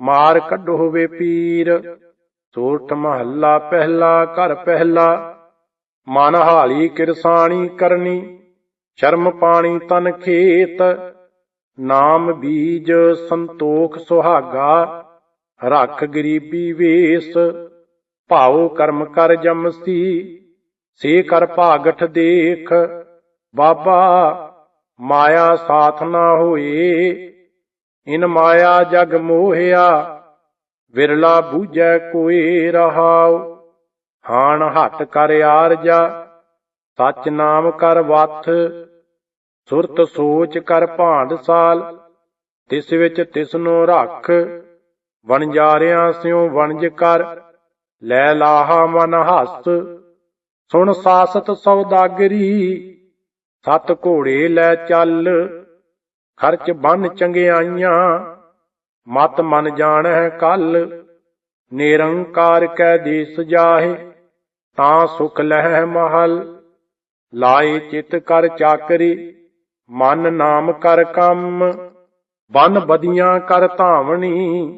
ਮਾਰ ਕੱਢੋ ਹੋਵੇ ਪੀਰ। ਸੋਰਠ ਮਹੱਲਾ ਪਹਿਲਾ, ਘਰ ਪਹਿਲਾ। ਮਨ ਹਾਲੀ ਕਿਰਸਾਣੀ ਕਰਨੀ, ਸ਼ਰਮ ਪਾਣੀ ਤਨ ਖੇਤ। ਨਾਮ ਬੀਜ ਸੰਤੋਖ ਸੁਹਾਗਾ, ਰੱਖ ਗਰੀਬੀ ਵੇਸ। ਭਾਉ ਕਰਮ ਕਰ ਜਮਸੀ, ਸੇ ਕਰ ਭਾਗਠ ਦੇਖ। ਬਾਬਾ, ਮਾਇਆ ਸਾਥ ਨਾ ਹੋਏ। ਇਨ ਮਾਇਆ ਜਗ ਮੋਹਿਆ, ਵਿਰਲਾ ਬੂਝੈ ਕੋਏ ਰਹਾਉ। ਹਾਣ ਹੱਥ ਕਰ ਆਰਜਾ, ਸਚ ਨਾਮ ਕਰ ਵਥ, ਸੁਰਤ ਸੋਚ ਕਰ ਭਾਂਡ ਸਾਲ। ਤਿਸ ਵਿੱਚ ਤਿਸਨੂੰ ਰੱਖ ਵਣਜਾਰਿਆਂ ਸਿਉ ਵਣਜ ਕਰ। ਲੈ ਲਾਹਾ ਮਨ ਹੱਸ, ਸੁਣ ਸਾਸਤ ਸੌਦਾਗਰੀ ਸਤ ਘੋੜੇ ਲੈ ਚੱਲ। ਖਰਚ ਬੰਨ ਚੰਗਿਆਈਆਂ ਮਤ ਮਨ ਜਾਣੈ ਕੱਲ, ਨਿਰੰਕਾਰ ਕੈ ਦੇਸ ਜਾਹੇ, ਤਾਂ ਸੁਖ ਲਹਿ ਮਹਲ। ਲਾਏ ਚਿਤ ਕਰ ਚਾਕਰੀ, ਮਨ ਨਾਮ ਕਰ ਕੰਮ। ਬਨ ਬਦੀਆਂ ਕਰ ਧਾਵਣੀ,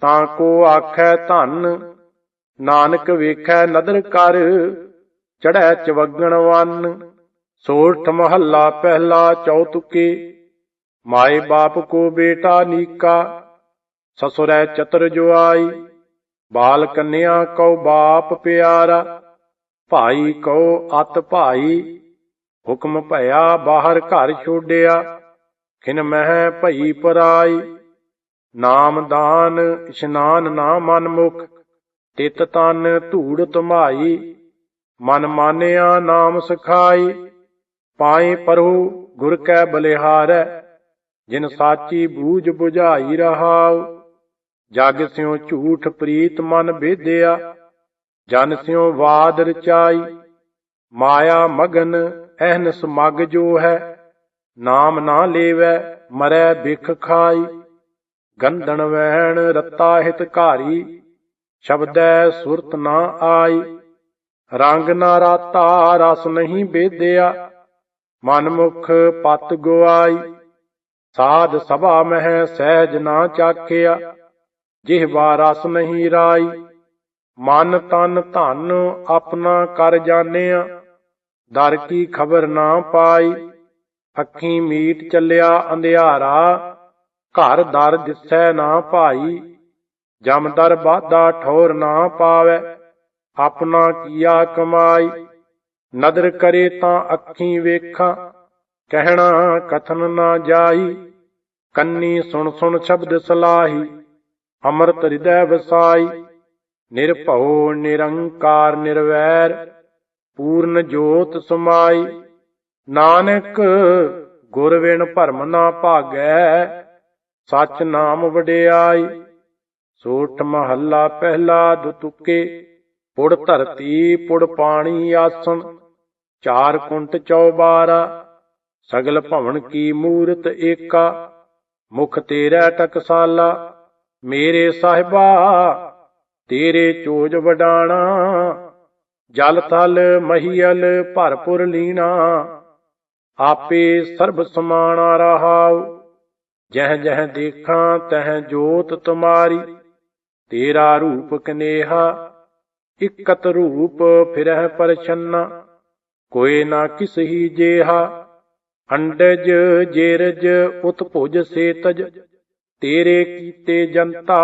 ਤਾਂ ਕੋ ਆਖੈ ਧਨ। ਨਾਨਕ ਵੇਖੈ ਨਦਰ ਕਰ ਚੜੈ ਚਵਗਣ ਵੰਨ। ਸੋਰਠ ਮਹੱਲਾ ਪਹਿਲਾ ਚੌਤੁਕੇ ਮਾਏ ਬਾਪ ਕੋ ਬੇਟਾ ਨੀਕਾ, ਸਸੁਰੈ ਚਤਰ ਜੁਆਈ ਬਾਲ ਕੰਨਿਆ ਕਉ ਬਾਪ ਪਿਆਰਾ, ਭਾਈ ਕਉ ਅਤ ਭਾਈ, ਹੁਕਮ ਭਇਆ ਬਾਹਰ ਘਰ ਛੋਡਿਆ, ਖਿਨ ਮਹਿ ਭਈ ਪਰਾਈ, ਨਾਮ ਦਾਨ ਇਸ਼ਨਾਨ ਨਾ ਮਨ ਮੁਖ, ਤਿਤ ਤਨ ਧੂੜ ਧਮਾਈ, ਮਨ ਮਾਨਿਆ ਨਾਮ ਸਖਾਈ, ਪਾਏ ਪਰਹੁ ਗੁਰ ਕੈ ਬਲਿਹਾਰੈ ਜਿਨ ਸਾਚੀ ਬੂਝ 부ਝਾਈ ਰਹਾਉ, ਜਗ ਸਿਉ ਝੂਠ ਪ੍ਰੀਤ ਮਨ ਬੇਦਿਆ ਜਨ ਸਿਉ ਵਾਦ ਰਚਾਈ, ਮਾਇਆ ਮਗਨ ਅਹਨਸ ਮਗ ਜੋ ਹੈ, ਨਾਮ ਨਾ ਲੇਵੈ, ਮਰੈ ਬਿਖ ਖਾਈ, ਗੰਧਣ ਵਹਿਣ ਰਤਾ ਹਿਤ ਘਾਰੀ, ਸ਼ਬਦੈ ਸੁਰਤ ਨਾ ਆਈ, ਰੰਗ ਨਾ ਰਾਤਾ ਰਸ ਨਹੀਂ ਬੇਦਿਆ ਮਨ ਮੁਖ ਪਤ ਗੁਆਈ ਸਾਧ ਸਭਾ ਮਹਿ ਸਹਿਜ ਨਾ ਚਾਖਿਆ ਜਿਹਵਾ ਰਸ ਨਹੀਂ ਰਾਈ। ਮਨ ਤਨ ਧਨ ਆਪਣਾ ਕਰ ਜਾਣਿਆ, ਦਰ ਕੀ ਖਬਰ ਨਾ ਪਾਈ। ਅੱਖੀ ਮੀਟ ਚੱਲਿਆ ਅੰਧਿਆਰਾ, ਘਰ ਦਰ ਦਿਸੈ ਨਾ ਭਾਈ। ਜਮਦਰ ਬਾਦਾ ਠੌਰ ਨਾ ਪਾਵੇ, ਆਪਣਾ ਕੀਆ ਕਮਾਈ। ਨਦਰ ਕਰੇ ਤਾਂ ਅੱਖੀ ਵੇਖਾਂ ਕਹਿਣਾ ਕਥਨ ਨਾ ਜਾਈ, ਕੰਨੀ ਸੁਣ ਸੁਣ ਸ਼ਬਦ ਸਲਾਹੀ, ਅੰਮ੍ਰਿਤ ਹਿਰਦੈ ਵਸਾਈ, ਨਿਰਭਉ ਨਿਰੰਕਾਰ ਨਿਰਵੈਰ, ਪੂਰਨ ਜੋਤ ਸਮਾਈ, ਨਾਨਕ ਗੁਰ ਵਿਣ ਭਰਮ ਨਾ ਭਾਗੈ, ਸਚ ਨਾਮ ਵਡਿਆਈ, ਸੋਠ ਮਹੱਲਾ ਪਹਿਲਾ ਦੁਤੁਕੇ, ਪੁੜ ਧਰਤੀ ਪੁੜ ਪਾਣੀ ਆਸਣ, ਚਾਰ ਕੁੰਟ ਚੌਬਾਰਾ ਸਗਲ ਭਵਨ ਕੀ ਮੂਰਤ ਏਕਾ, ਮੁਖ ਤੇਰਾ ਟਕਸਾਲਾ, ਮੇਰੇ ਸਾਹਿਬਾ, ਤੇਰੇ ਚੋਜ ਵਡਾਣਾ, ਜਲ ਥਲ ਮਹੀਲ ਭਰਪੁਰ ਲੀਣਾ, ਆਪੇ ਸਰਬ ਸਮਾਣਾ ਰਹਾਉ, ਜਹ ਜਹ ਦੇਖਾਂ ਤਹ ਜੋਤ ਤੁਮਾਰੀ, ਤੇਰਾ ਰੂਪ ਕਨੇਹਾ, ਇਕਤ ਰੂਪ ਫਿਰਹਿ ਪਰਛੰਨਾ, ਕੋਈ ਨਾ ਕਿਸ ਹੀ ਜੇਹਾ ਅੰਡਜ ਜੇਰਜ ਉਤਭੁਜ ਸੇਤਜ, ਤੇਰੇ ਕੀਤੇ ਜਨਤਾ,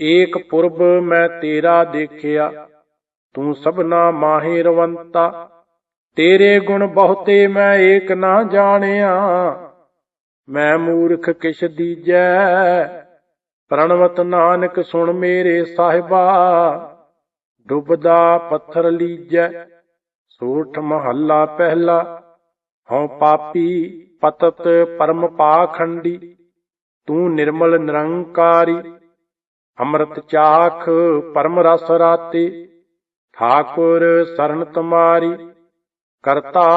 ਏਕ ਪੁਰਬ ਮੈਂ ਤੇਰਾ ਦੇਖਿਆ। ਤੂੰ ਸਭਨਾ ਮਾਹੇ ਰਵੰਤਾ, ਤੇਰੇ ਗੁਣ ਬਹੁਤੇ ਮੈਂ ਏਕ ਨਾ ਜਾਣਿਆ। ਮੈਂ ਮੂਰਖ ਕਿਛ ਦੀਜੈ, ਪ੍ਰਣਵਤ ਨਾਨਕ ਸੁਣ ਮੇਰੇ ਸਾਹਿਬਾ। ਡੁੱਬਦਾ ਪੱਥਰ ਲੀਜੈ ਸੋਠ ਮਹੱਲਾ ਪਹਿਲਾ ਹਉ ਪਾਪੀ ਪਤਤ ਪਰਮ ਪਾਖੰਡੀ, ਤੂੰ ਨਿਰਮਲ ਨਿਰੰਕਾਰੀ, ਅੰਮ੍ਰਿਤ ਚਾਖ ਪਰਮ ਰਸ ਰਾਤੇ, ਠਾਕੁਰ ਸਰਨ ਤੁਮਾਰੀ, ਕਰਤਾ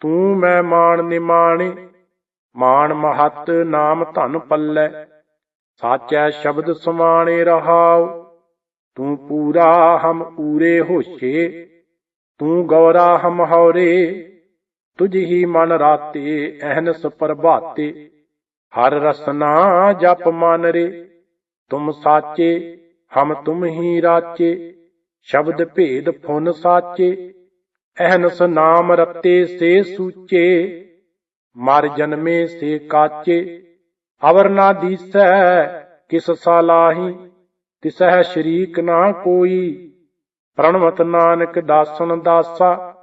ਤੂੰ ਮੈਂ ਮਾਣ ਨਿਮਾਣੇ, ਮਾਣ ਮਹਤ ਨਾਮ ਧਨ ਪੱਲੇ, ਸਾਚੈ ਸ਼ਬਦ ਸਮਾਣੇ ਰਹਾਉ, ਤੂੰ ਪੂਰਾ ਹਮ ਪੂਰੇ ਹੋਸ਼ੇ, ਤੂੰ ਗੌਰਾ ਹਮ ਹੌਰੇ ਤੁਝ ਹੀ ਮਨ ਰਾਤੇ ਅਹਨਸ ਪ੍ਰਭਾਤੇ ਹਰ ਰਸਨਾ ਜਪ ਮਨ ਰੇ, ਤੁਮ ਸਾਚੇ, ਹਮ ਤੁਮ ਹੀ ਰਾਚੇ। ਸ਼ਬਦ ਭੇਦ ਫੁਨ ਸਾਚੇ ਅਹਨਸ ਨਾਮ ਰਤੇ ਸੇ ਸੂਚੇ। ਮਰ ਜਨਮੇ ਸੇ ਕਾਚੇ, ਅਵਰ ਨਾ ਦੀਸੈ ਕਿਸ ਸਾਲਾਹੀ ਤਿਸਹਿ ਸ਼ਰੀਕ ਨਾ ਕੋਈ। ਪ੍ਰਣਵਤ ਨਾਨਕ ਦਾਸਨ ਦਾਸਾ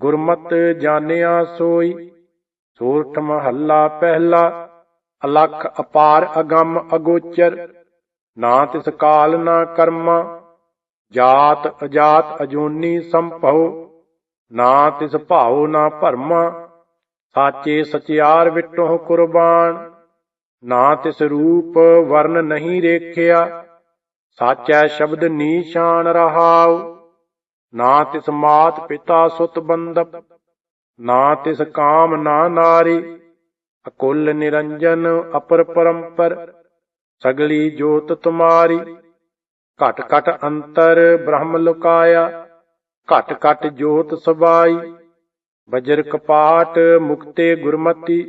ਗੁਰਮਤ ਜਾਣਿਆ ਸੋਈ ਸੂਰਠ ਮਹੱਲਾ ਪਹਿਲਾ, ਅਲਖ ਅਪਾਰ ਅਗੰਮ ਅਗੋਚਰ, ਨਾ ਤਿਸ ਕਾਲ ਨਾ ਕਰਮਾ, ਜਾਤ ਅਜਾਤ ਅਜੋਨੀ ਸੰਭਉ, ਨਾ ਤਿਸ ਭਾਉ ਨਾ ਭਰਮਾ, ਸਾਚੇ ਸਚਿਆਰ ਵਿਟੋ ਕੁਰਬਾਨ, ਨਾ ਤਿਸ ਰੂਪ ਵਰਨ ਨਹੀਂ ਰੇਖਿਆ, ਸਾਚੈ ਸ਼ਬਦ ਨੀਸ਼ਾਨ ਰਹਾਉ। ਨਾ ਤਿਸ ਮਾਤ ਪਿਤਾ ਸੁਤ ਬੰਦਪ ਨਾ ਤਿਸ ਕਾਮ ਨਾ ਨਾਰੀ, ਅਕੁਲ ਨਿਰੰਜਨ ਅਪਰ ਪਰੰਪਰ, ਸਗਲੀ ਜੋਤ ਤੁਮਾਰੀ, ਘਟ ਘਟ ਅੰਤਰ ਬ੍ਰਹਮ ਲੁਕਾਇਆ, ਘਟ ਘਟ ਜੋਤ ਸਬਾਈ ਵਜਰ ਕਪਾਟ ਮੁਕਤੇ ਗੁਰਮਤੀ,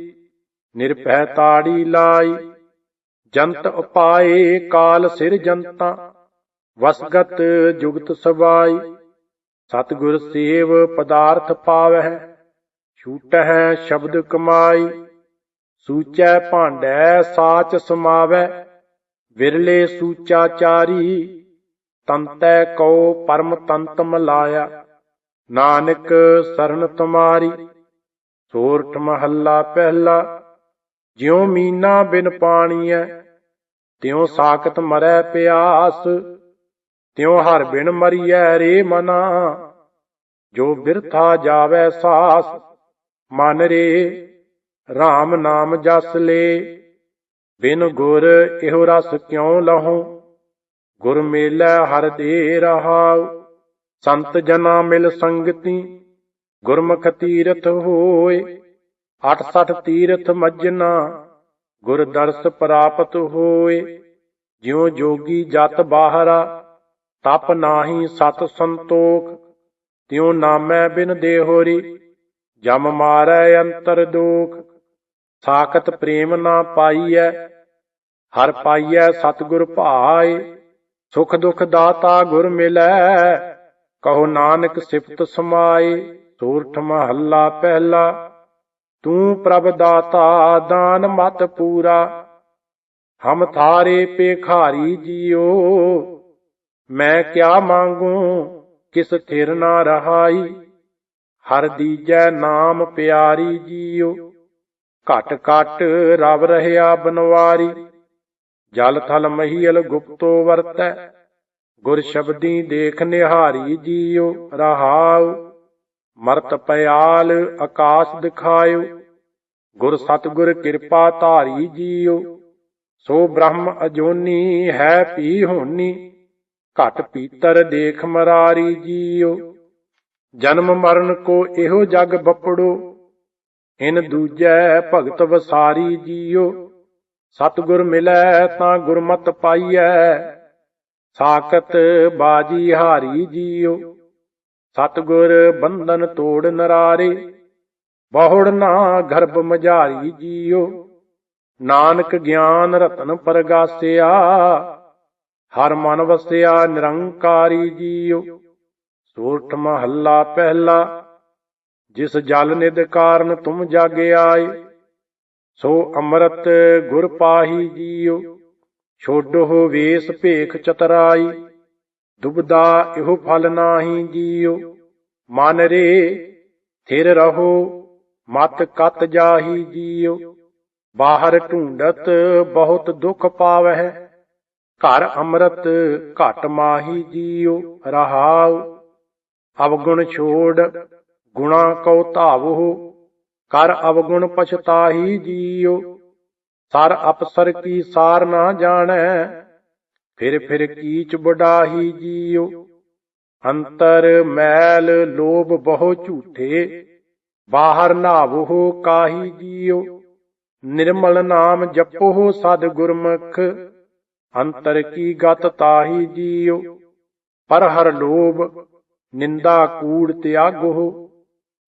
ਨਿਰਭੈ ਤਾੜੀ ਲਾਈ, ਜੰਤ ਉਪਾਏ ਕਾਲ ਸਿਰ ਜੰਤਾ, ਵਸਗਤ ਜੁਗਤ ਸਬਾਈ। ਸਤਿਗੁਰ ਸੇਵ ਪਦਾਰਥ ਪਾਵਹਿ, ਛੂਟਹਿ ਸ਼ਬਦ ਕਮਾਈ, ਸੂਚੈ ਭਾਂਡੈ ਸਾਚ ਸਮਾਵੈ ਵਿਰਲੇ ਸੂਚਾਚਾਰੀ ਤੰਤੈ ਕਉ ਪਰਮ ਤੰਤ ਮਲਾਇਆ ਨਾਨਕ ਸਰਨ ਤੁਮਾਰੀ, ਸੋਰਠ ਮਹੱਲਾ ਪਹਿਲਾ, ਜਿਉ ਮੀਨਾ ਬਿਨ ਪਾਣੀਐ, ਤਿਉ ਸਾਖਤ ਮਰੈ ਪਿਆਸ ਤਿਉ ਹਰ ਬਿਨ ਮਰੀਐ ਰੇ ਮਨਾ, ਜੋ ਬਿਰਥਾ ਜਾਵੈ ਸਾਸ, ਮਨ ਰੇ RAM ਨਾਮ ਜਸ ਲੇ। ਬਿਨ ਗੁਰ ਇਹੋ ਰਸ ਕਿਉ ਲਹੋ? ਗੁਰ ਮੇਲੈ ਹਰ ਦੇ ਰਹਾਉ, ਸੰਤ ਜਨਾ ਮਿਲ ਸੰਗਤੀ। ਗੁਰਮੁਖ ਤੀਰਥ ਹੋਏ 68 ਤੀਰਥ ਮੱਜਨਾ, ਗੁਰ ਦਰਸ ਪ੍ਰਾਪਤ ਹੋਏ। ਜਿਉ ਜੋਗੀ ਜਤ ਬਾਹਰਾ ਤਪ ਨਾਹੀ ਸਤ ਸੰਤੋਖ, ਤਿਉ ਨਾਮੈ ਬਿਨ ਦੇਹੋਰੀ, ਜਮ ਮਾਰੈ ਅੰਤਰ ਦੋਖ। ਸਾਖਤ ਪ੍ਰੇਮ ਨਾ ਪਾਈਐ, ਹਰ ਪਾਈਐ ਸਤਿਗੁਰ ਭਾਏ, ਸੁਖ ਦੁਖ ਦਾਤਾ ਗੁਰ ਮਿਲੈ, ਕਹੋ ਨਾਨਕ ਸਿਫਤ ਸਮਾਏ, ਸੂਰਠ ਮਹੱਲਾ ਪਹਿਲਾ। ਤੂੰ ਪ੍ਰਭ ਦਾਤਾ, ਦਾਨ ਮਤ ਪੂਰਾ, ਹਮ ਥਾਰੇ ਪੇਖਾਰੀ ਜੀਓ। ਮੈਂ ਕਿਆ ਮੰਗੂ? ਕਿਸ ਥਿਰ ਨਾ ਰਹਾਈ? ਹਰ ਦੀਜੈ ਨਾਮ ਪਿਆਰੀ ਜੀਓ। ਘਟ ਘਟ ਰਵ ਰਹਿਆ ਬਨਵਾਰੀ। ਜਲ ਥਲ ਮਹੀਲ ਗੁਪਤੋ ਵਰਤੈ। ਗੁਰ ਸ਼ਬਦੀ ਦੇਖ ਨਿਹਾਰੀ ਜੀਓ, ਰਹਾਉ। ਮਰਤ ਪਿਆਲ ਆਕਾਸ਼ ਦਿਖਾਇਓ। ਗੁਰ ਸਤਗੁਰ ਕਿਰਪਾ ਧਾਰੀ ਜੀਓ। ਸੋ ਬ੍ਰਹਮ ਅਜੋਨੀ ਹੈ ਪੀ ਹੋਨੀ। ਘਟ ਪੀਤਰ ਦੇਖ ਮਰਾਰੀ ਜੀਓ। ਜਨਮ ਮਰਨ ਕੋ ਇਹੋ ਜਗ ਬਪੜੋ। ਇਨ ਦੂਜੈ ਭਗਤ ਵਸਾਰੀ ਜੀਓ। ਸਤਗੁਰ ਮਿਲੈ ਤਾਂ ਗੁਰਮਤ ਪਾਈਐ। ਸਾਖਤ ਬਾਜੀ ਹਾਰੀ ਜੀਓ। ਸਤਗੁਰ ਬੰਧਨ ਤੋੜ ਨਰਾਰੇ। ਬਹੁੜ ਨਾ ਗਰਭ ਮਝਾਰੀ ਜੀਓ। ਨਾਨਕ ਗਿਆਨ ਰਤਨ ਪਰਗਾਸਿਆ। ਹਰ ਮਨ ਵਸਿਆ ਨਿਰੰਕਾਰੀ ਜੀਓ ਸੂਰਠ ਮਹੱਲਾ ਪਹਿਲਾ, ਜਿਸ ਜਲ ਨਿਦ ਕਾਰਨ ਤੁਮ ਜਾਗੇ ਆਏ। ਸੋ ਅੰਮ੍ਰਿਤ ਗੁਰ ਪਾਹੀ ਜੀਓ ਛੋਡੋ ਵੇਸ ਭੇਖ ਚਤਰਾਈ। ਦੁਬਦਾ ਇਹੋ ਫਲ ਨਾਹੀ ਜੀਓ ਮਨ ਰੇ ਥਿਰ ਰਹੋ, ਮਤ ਕਤ ਜਾਹੀ ਜੀਓ ਬਾਹਰ ਢੂੰਡਤ ਬਹੁਤ ਦੁਖ ਪਾਵਹਿ ਘਰ ਅੰਮ੍ਰਿਤ ਘਟ ਮਾਹੀ ਜੀਓ ਰਹਾਉ, ਅਵਗੁਣ ਛੋੜ ਗੁਣਾ ਕਉ ਧਾਵੋ ਕਰ ਅਵਗੁਣ ਪਛਤਾਹੀ ਜੀਓ ਸਰ ਅਪਸਰ ਕੀ ਸਾਰ ਨਾ ਜਾਣੈ, ਫਿਰ ਫਿਰ ਕੀਚ ਬੁਡਾਹੀ ਜੀਓ ਅੰਤਰ ਮੈਲ ਲੋਭ ਬਹੁ ਝੂਠੇ, ਬਾਹਰ ਨਾਵੋ ਕਾਹੀ ਜੀਓ ਨਿਰਮਲ ਨਾਮ ਜਪੋ ਸਦ ਗੁਰਮੁਖ ਅੰਤਰ ਕੀ ਗਤ ਤਾਹੀ ਜੀਓ ਪਰ ਹਰ ਲੋਭ, ਨਿੰਦਾ ਕੂੜ ਤਿਆਗੋ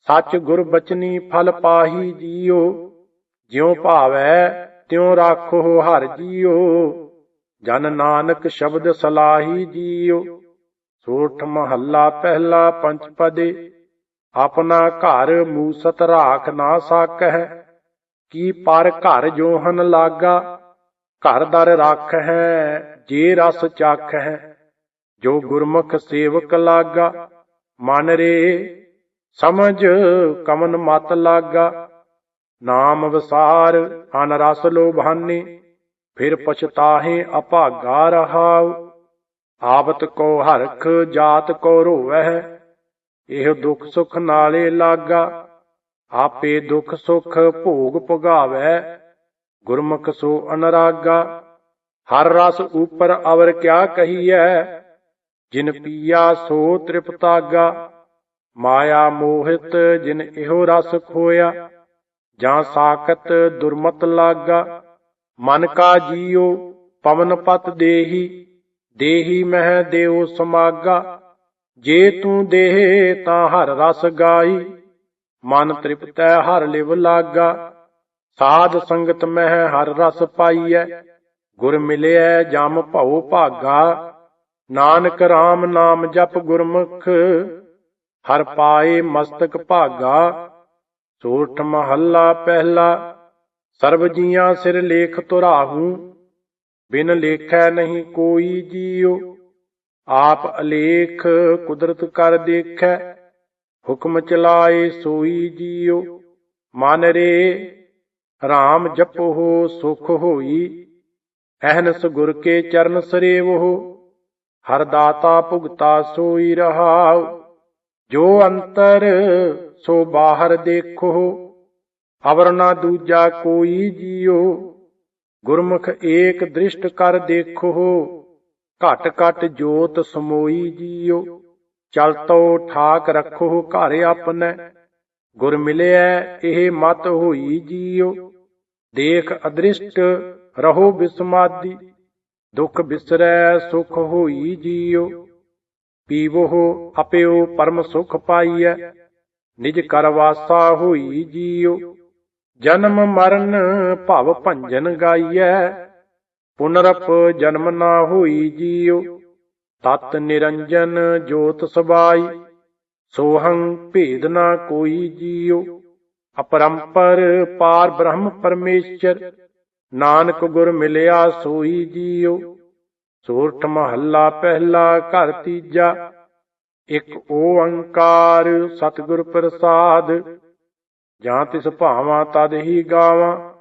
ਸੱਚ ਗੁਰ ਬਚਨੀ ਫਲ ਪਾਹੀ ਜੀਓ ਜਿਉ ਭਾਵੈ, ਤਿਉ ਰਾਖੋ ਹਰ ਜੀਓ ਜਨ ਨਾਨਕ ਸ਼ਬਦ ਸਲਾਹੀ ਜੀਉ। ਸੋਠ ਮਹੱਲਾ ਪਹਿਲਾ ਪੰਚ ਪਦੇ। ਆਪਣਾ ਘਰ ਮੂਸਤ ਰਾਖ ਨਾ ਸਕਹਿ। ਕੀ ਪਰ ਘਰ ਜੋਹਨ ਲਾਗਾ? ਘਰ ਦਰ ਰੱਖ ਹੈ ਜੇ ਰਸ ਚੱਖ ਹੈ ਜੋ ਗੁਰਮੁਖ ਸੇਵਕ ਲਾਗਾ, ਮਨ ਰੇ ਸਮਝ ਕਮਨ ਮਤ ਲਾਗਾ। ਨਾਮ ਵਿਸਾਰ, ਅਨ ਰਸ ਲੋਭਾਨੇ, ਫਿਰ ਪਛਤਾਹੇ ਅਭਾਗਾ ਰਹਾਉ। ਆਵਤ ਕੋ ਹਰਖ, ਜਾਤ ਕੋ ਰੋਵਹਿ, ਇਹ ਦੁਖ ਸੁਖ ਨਾਲੇ ਲਾਗਾ। ਆਪੇ ਦੁਖ ਸੁਖ ਭੋਗ ਭੁਗਾਵੈ ਗੁਰਮੁਖ ਸੋ ਅਨਰਾਗਾ, ਹਰ ਰਸ ਉਪਰ ਅਵਰ ਕਿਆ ਕਹੀਐ? ਜਿਨ ਪੀਆ ਸੋ ਤ੍ਰਿਪਤਾਗਾ ਮਾਇਆ ਮੋਹਿਤ ਜਿਨ ਇਹੋ ਰਸ ਖੋਇਆ। ਜਾਂ ਸਾਖਤ ਦੁਰਮਤ ਲਾਗਾ, ਮਨ ਕਾ ਜੀਉ ਪਵਨ ਪਤ ਦੇਹੀ ਦੇਹੀ ਮਹਿ ਦੇਉ ਸਮਾਗਾ। ਜੇ ਤੂੰ ਦੇਹ ਤਾਂ ਹਰ ਰਸ ਗਾਈ ਮਨ ਤ੍ਰਿਪਤੈ ਹਰ ਲਿਵ ਲਾਗਾ। ਸਾਧ ਸੰਗਤ ਮਹਿ ਹਰ ਰਸ ਪਾਈਐ, ਗੁਰ ਮਿਲਿਐ ਜਮ ਭਉ ਭਾਗਾ। ਨਾਨਕ RAM ਨਾਮ ਜਪ ਗੁਰਮੁਖ, ਹਰ ਪਾਏ ਮਸਤਕ ਭਾਗਾ। ਸੋਠ ਮਹੱਲਾ ਪਹਿਲਾ, ਸਰਬ ਜੀਆਂ ਸਿਰ ਲੇਖ ਤੁਰਾਹੂ ਬਿਨ ਲੇਖੈ ਨਹੀਂ ਕੋਈ ਜੀਉ, ਆਪ ਅਲੇਖ ਕੁਦਰਤ ਕਰ ਦੇਖੈ। ਹੁਕਮ ਚਲਾਏ ਸੋਈ ਜੀਉ, ਮਨ ਰੇ RAM ਜਪੋ ਸੁਖ ਹੋਈ। ਅਹਨਸ ਗੁਰ ਕੇ ਚਰਨ ਸਰੇਵੋ ਹਰ ਦਾਤਾ ਭੁਗਤਾ ਸੋਈ ਰਹਾਉ। ਜੋ ਅੰਤਰ, ਸੋ ਬਾਹਰ ਦੇਖੋ ਅਵਰ ਨਾ ਦੂਜਾ ਕੋਈ ਜੀਓ ਗੁਰਮੁਖ ਏਕ ਦ੍ਰਿਸ਼ਟ ਕਰ ਦੇਖੋ ਘਟ ਘਟ ਜੋਤ ਸਮੋਈ ਜੀਓ ਚਲ ਤੋ ਠਾਕ ਰੱਖੋ ਘਰ ਆਪਣੈ। ਗੁਰ ਮਿਲਿਆ ਇਹ ਮਤ ਹੋਈ ਜੀਉ। ਦੇਖ ਅਦ੍ਰਿਸ਼ਟ, ਰਹੋ ਬਿਸਮਾਦੀ। ਦੁਖ ਬਿਸਰੈ, ਸੁਖ ਹੋਈ ਜੀਉ। ਪੀਵੋ ਅਪਿਓ ਪਰਮ ਸੁਖ ਪਾਈਐ। ਨਿਜ ਕਰ ਵਾਸਾ ਹੋਈ ਜੀਉ। ਜਨਮ ਮਰਨ, ਭਵ ਭੰਜਨ ਗਾਈਐ। ਪੁਨਰਪ ਜਨਮ ਨਾ ਹੋਈ ਜੀਉ। ਤਤ ਨਿਰੰਜਨ ਜੋਤ ਸਬਾਈ। ਸੋਹੰ ਭੇਦ ਨਾ ਕੋਈ ਜੀਉ ਅਪਰੰਪਰ ਪਾਰ ਬ੍ਰਹਮ ਪਰਮੇਸ਼ਰ, ਨਾਨਕ ਗੁਰ ਮਿਲਿਆ ਸੋਈ ਜੀਉ ਸੋਰਠ ਮਹੱਲਾ ਪਹਿਲਾ ਘਰ ਤੀਜਾ, ਇੱਕ ਓੰਕਾਰ ਸਤਿਗੁਰ ਪ੍ਰਸਾਦ। ਜਾਂ ਤਿਸ ਭਾਵਾਂ ਤਦ ਹੀ ਗਾਵਾਂ,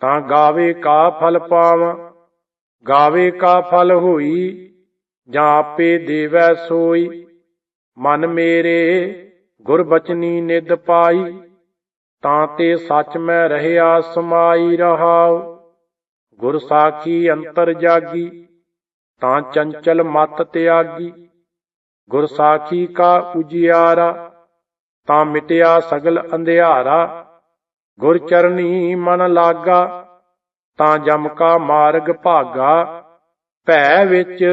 ਤਾਂ ਗਾਵੇ ਕਾ ਫਲ ਪਾਵਾਂ। ਗਾਵੇ ਕਾ ਫਲ ਹੋਈ, ਜਾਂ ਆਪੇ ਦੇਵੈ ਸੋਈ। ਮਨ ਮੇਰੇ ਗੁਰਬਚਨੀ ਨਿਦ ਪਾਈ, ਤਾਂ ਤੇ ਸੱਚ ਮੈਂ ਰਹਿਆ ਸਮਾਈ ਰਹਾਉ। ਗੁਰ ਸਾਖੀ ਅੰਤਰ ਜਾਗੀ, ਤਾਂ ਚੰਚਲ ਮਤ ਤਿਆਗੀ। ਗੁਰ ਸਾਖੀ ਕਾ ਉਜਿਆਰਾ, ਤਾਂ ਮਿਟਿਆ ਸਗਲ ਅੰਧਿਆਰਾ। ਗੁਰ ਚਰਨੀ ਮਨ ਲਾਗਾ, ਤਾਂ ਜਮ ਕਾ ਮਾਰਗ ਭਾਗਾ। ਭੈ ਵਿੱਚ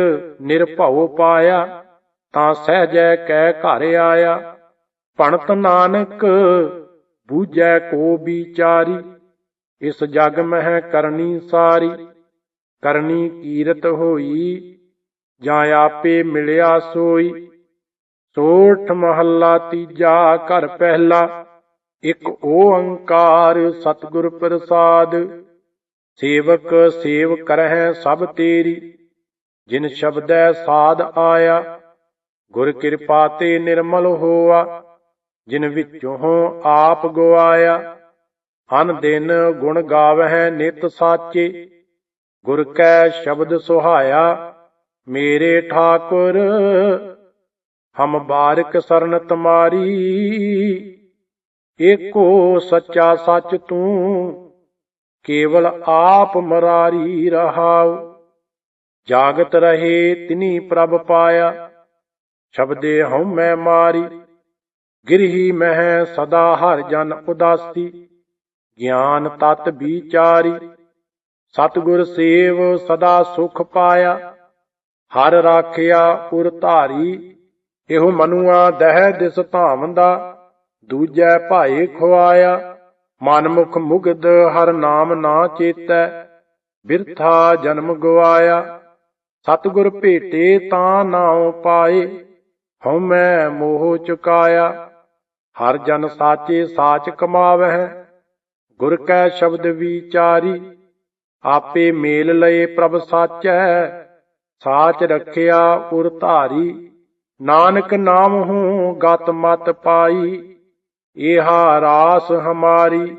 ਨਿਰਭਉ ਪਾਇਆ ਤਾਂ ਸਹਜੈ ਕਹਿ ਘਰ ਆਇਆ, ਭਣਤ ਨਾਨਕ, ਬੂਝੈ ਕੋ ਵਿਚਾਰੀ, ਇਸ ਜਗ ਮਹਿ ਕਰਨੀ ਸਾਰੀ, ਕਰਨੀ ਕੀਰਤ ਹੋਈ, ਜਾਂ ਆਪੇ ਮਿਲਿਆ ਸੋਈ। ਸੋਠ ਮਹੱਲਾ ਤੀਜਾ ਘਰ ਪਹਿਲਾ, ਇੱਕ ਓੰਕਾਰ ਸਤਿਗੁਰ ਪ੍ਰਸਾਦ। ਸੇਵਕ ਸੇਵ ਕਰਹਿ ਸਭ ਤੇਰੀ, ਜਿਨ ਸ਼ਬਦੈ ਸਾਧ ਆਇਆ ਗੁਰ ਕਿਰਪਾ ਤੇ ਨਿਰਮਲ ਹੋਆ, ਜਿਨ ਵਿੱਚੋਂ ਆਪ ਗਵਾਇਆ ਹਨ ਦਿਨ ਗੁਣ ਗਾਵਹਿ ਨਿਤ ਸਾਚੇ, ਗੁਰ ਕੈ ਸ਼ਬਦ ਸੁਹਾਇਆ, ਮੇਰੇ ਠਾਕੁਰ, ਹਮ ਬਾਰਕ ਸਰਨ ਤੁਮਾਰੀ ਏਕੋ ਸੱਚਾ ਸੱਚ ਤੂੰ, ਕੇਵਲ ਆਪ ਮਰਾਰੀ ਰਹਾਉ। ਜਾਗਤ ਰਹੇ ਤਿਨੀ ਪ੍ਰਭ ਪਾਇਆ। ਸ਼ਬਦੇ ਹਉ ਮੈਂ ਮਾਰੀ, ਗਿਰਹੀ ਮਹਿ ਸਦਾ ਹਰ ਜਨ ਉਦਾਸੀ। ਗਿਆਨ ਤਤ ਵਿਚਾਰੀ, ਸਤਿਗੁਰ ਸੇਵ ਸਦਾ ਸੁਖ ਪਾਇਆ। ਹਰ ਰਾਖਿਆ ਪੁਰ ਧਾਰੀ, ਇਹੋ ਮਨੁਆ ਦਹਿ ਦਿਸ ਧਾਵੰਦਾ। ਦੂਜੈ ਭਾਏ ਖੁਆਇਆ, ਮਨਮੁਖ ਮੁਗਦ ਹਰ ਨਾਮ ਨਾ ਚੇਤੈ। ਬਿਰਥਾ ਜਨਮ ਗਵਾਇਆ, ਸਤਿਗੁਰ ਭੇਟੇ ਤਾਂ ਨਾਉ ਪਾਏ। ਹਉ ਮੈਂ ਮੋਹ ਚੁਕਾਇਆ, ਹਰ ਜਨ ਸਾਚੇ ਸਾਚ ਕਮਾਵਹਿ, ਗੁਰ ਕੈ ਸ਼ਬਦ ਵਿਚਾਰੀ, ਆਪੇ ਮੇਲ ਲਏ ਪ੍ਰਭ ਸਾਚੈ, ਸਾਚ ਰਖਿਆ ਉਰ ਧਾਰੀ, ਨਾਨਕ ਨਾਮ ਹੂੰ ਗਤ ਮਤ ਪਾਈ ਇਹਾ ਰਾਸ ਹਮਾਰੀ।